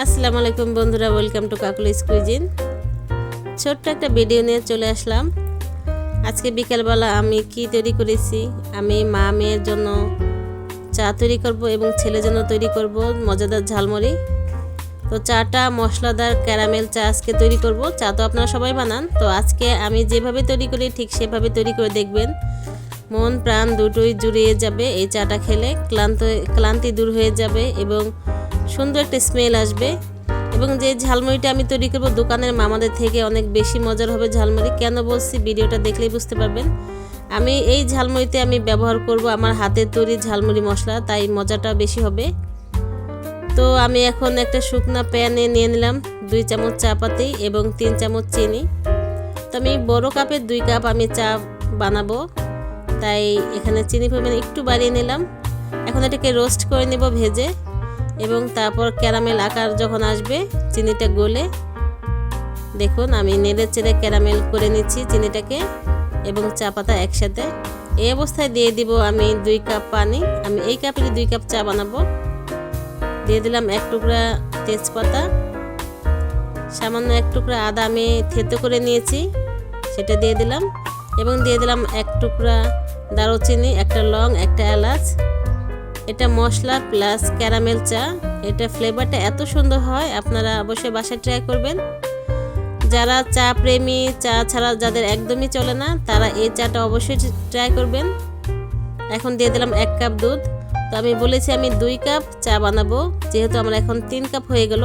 আসসালামু আলাইকুম বন্ধুরা ওয়েলকাম টু কাকুল স্কুইজিন ছোট্ট একটা ভিডিও নিয়ে চলে আসলাম। আজকে বিকেলবেলা আমি কি তৈরি করেছি, আমি মা মেয়ের জন্য চা তৈরি করব এবং ছেলের জন্য তৈরি করব মজাদার ঝালমুড়ি। তো চাটা মশলাদার ক্যারামেল চা আজকে তৈরি করব, চা তো আপনারা সবাই বানান। তো আজকে আমি যেভাবে তৈরি করি, ঠিক সেভাবে তৈরি করে দেখবেন। মন, প্রাণ দুটোই জুড়িয়ে যাবে এই চাটা খেলে, ক্লান্ত, ক্লান্তি দূর হয়ে যাবে এবং সুন্দর একটা স্মেল আসবে। এবং যে ঝালমুড়িটা আমি তৈরি করব দোকানের মামাদের থেকে অনেক বেশি মজার হবে ঝালমুড়ি। কেন বলছি? ভিডিওটা দেখলেই বুঝতে পারবেন। আমি এই ঝালমুড়িতে আমি ব্যবহার করব আমার হাতের তৈরি ঝালমুড়ি মশলা, তাই মজাটা বেশি হবে। তো আমি এখন একটা শুকনা প্যানে নিয়ে নিলাম দুই চামচ চা পাতি এবং তিন চামচ চিনি। তো আমি বড় কাপের দুই কাপ আমি চা বানাবো। তাই এখানে চিনি পরিমাণ একটু বাড়িয়ে নিলাম। এখন এটাকে রোস্ট করে নেব ভেজে। এবং তারপর ক্যারামেল আকার যখন আসবে, চিনিটা গলে, দেখুন আমি নেড়ে চেড়ে ক্যারামেল করে নিচ্ছি চিনিটাকে এবং চা পাতা একসাথে। এই অবস্থায় দিয়ে দিব আমি দুই কাপ পানি। আমি এই কাপেরই দুই কাপ চা বানাবো। দিয়ে দিলাম এক টুকরা তেজপাতা। সামান্য এক টুকরা আদা আমি থেতো করে নিয়েছি, সেটা দিয়ে দিলাম। এবং দিয়ে দিলাম এক টুকরা দারুচিনি, একটা লং, একটা এলাচ। এটা মশলা প্লাস ক্যারামেল চা। এটা ফ্লেভারটা এত সুন্দর হয়, আপনারা অবশ্যই বাসায় ট্রাই করবেন। যারা চা প্রেমী, চা ছাড়া যাদের একদমই চলে না, তারা এই চাটা অবশ্যই ট্রাই করবেন। এখন দিয়ে দিলাম এক কাপ দুধ। তো আমি বলেছি আমি দুই কাপ চা বানাবো, যেহেতু আমার এখন তিন কাপ হয়ে গেল।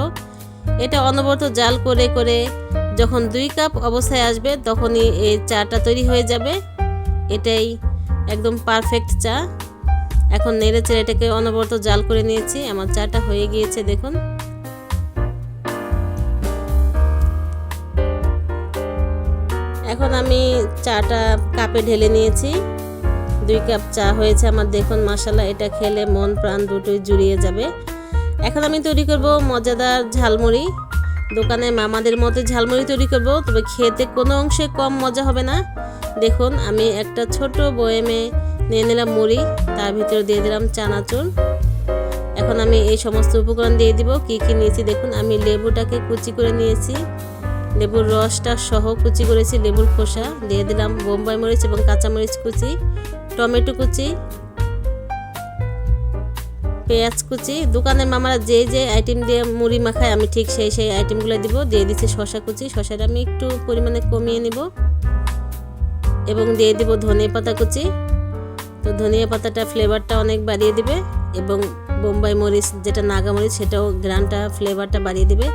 এটা অনবরত জাল করে করে যখন দুই কাপ অবস্থায় আসবে, তখনই এই চাটা তৈরি হয়ে যাবে। এটাই একদম পারফেক্ট চা। এখন নেড়ে চেড়ে এটাকে অনবরত জাল করে নিয়েছি। আমার চাটা হয়ে গিয়েছে, দেখুন। এখন আমি চাটা কাপে ঢেলে নিয়েছি। দুই কাপ চা হয়েছে আমার, দেখুন মশালা এটা খেলে মন, প্রাণ দুটোই জুড়িয়ে যাবে। এখন আমি তৈরি করব মজাদার ঝালমুড়ি। দোকানে মামাদের মতো ঝালমুড়ি তৈরি করব, তবে খেতে কোনো অংশে কম মজা হবে না। দেখুন, আমি একটা ছোট বয়েমে নিয়ে নিলাম মুড়ি, তার ভিতরে দিয়ে দিলাম চানাচুর। এখন আমি এই সমস্ত উপকরণ দিয়ে দিব, কি কি নিয়েছি দেখুন, আমি লেবুটাকে কুচি করে নিয়েছি। লেবুর রসটা সহ কুচি করেছি, লেবুর খোসা, দিয়ে দিলাম বোম্বাই মরিচ এবং কাঁচামরিচ কুচি, টমেটো কুচি, পেঁয়াজ কুচি। দোকানের মামারা যে যে আইটেম দিয়ে মুড়ি মাখায়, আমি ঠিক সেই সেই আইটেমগুলো দিব, দিয়ে দিচ্ছি শশা কুচি শশাটা আমি একটু পরিমাণে কমিয়ে নিব। এবং দিয়ে দিব ধনে পাতা কুচি। তো ধনিয়া পাতাটা ফ্লেভারটা অনেক বাড়িয়ে দিবে এবং বোম্বাই মরিচ, যেটা নাগা মরিচ, সেটাও গ্রানটা ফ্লেভারটা বাড়িয়ে দিবে।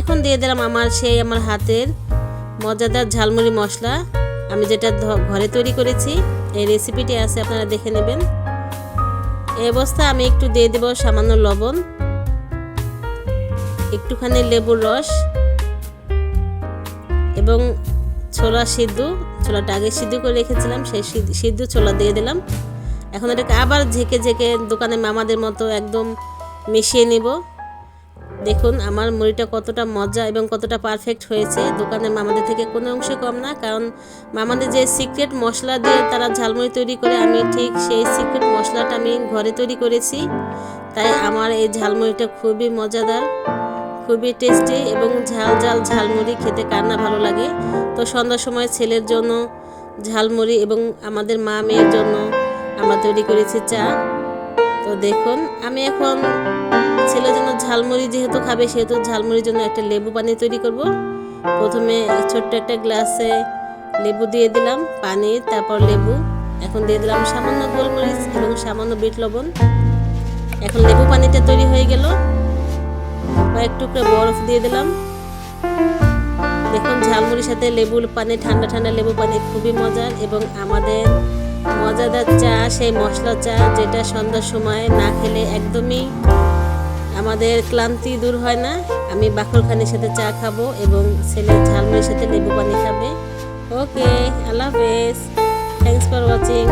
এখন দিয়ে দিলাম আমার সেই আমার হাতের মজাদার ঝালমুড়ি মশলা। আমি যেটা ঘরে তৈরি করেছি, এই রেসিপিটি আছে, আপনারা দেখে নেবেন। এই অবস্থা, আমি একটু দিয়ে দেব সামান্য লবণ, একটুখানি লেবুর রস এবং ছোলা সিদ্ধ ছোলাটা আগে সিদ্ধ করে রেখেছিলাম, সেই সিদ্ধ ছোলা দিয়ে দিলাম। এখন এটাকে আবার ঝেঁকে ঝেঁকে দোকানে মামাদের মতো একদম মিশিয়ে নিব। দেখুন, আমার মুড়িটা কতটা মজা এবং কতটা পারফেক্ট হয়েছে। দোকানে মামাদের থেকে কোনো অংশে কম না, কারণ মামাদের যে সিক্রেট মশলা দিয়ে তারা ঝালমুড়ি তৈরি করে, আমি ঠিক সেই সিক্রেট মশলাটা আমি ঘরে তৈরি করেছি। তাই আমার এই ঝালমুড়িটা খুবই মজাদার। খুবই টেস্টি এবং ঝাল ঝাল ঝালমুড়ি খেতে কার না ভালো লাগে। তো সন্ধ্যার সময় ছেলের জন্য ঝালমুড়ি এবং আমাদের মা মেয়ের জন্য আমরা তৈরি করেছি চা। তো দেখুন, আমি এখন ছেলের জন্য ঝালমুড়ি যেহেতু খাবে, সেহেতু ঝালমুড়ির জন্য একটা লেবু পানি তৈরি করব। প্রথমে ছোট্ট একটা গ্লাসে লেবু দিয়ে দিলাম, পানি, তারপর লেবু। এখন দিয়ে দিলাম সামান্য গোলমরিচ এবং সামান্য বিট লবণ। এখন লেবু পানিটা তৈরি হয়ে গেল। কয়েক টুকরো বরফ দিয়ে দিলাম। দেখুন, ঝালমুড়ির সাথে লেবুর পানি, ঠান্ডা ঠান্ডা লেবু পানি খুবই মজার এবং আমাদের মজাদার চা, সেই মশলা চা, যেটা সন্ধ্যার সময় না খেলে একদমই আমাদের ক্লান্তি দূর হয় না। আমি বাকরখানির সাথে চা খাব এবং ছেলের ঝালমুড়ির সাথে লেবু পানি খাবে। ওকে, আল্লাহ হাফেজ। Thanks for watching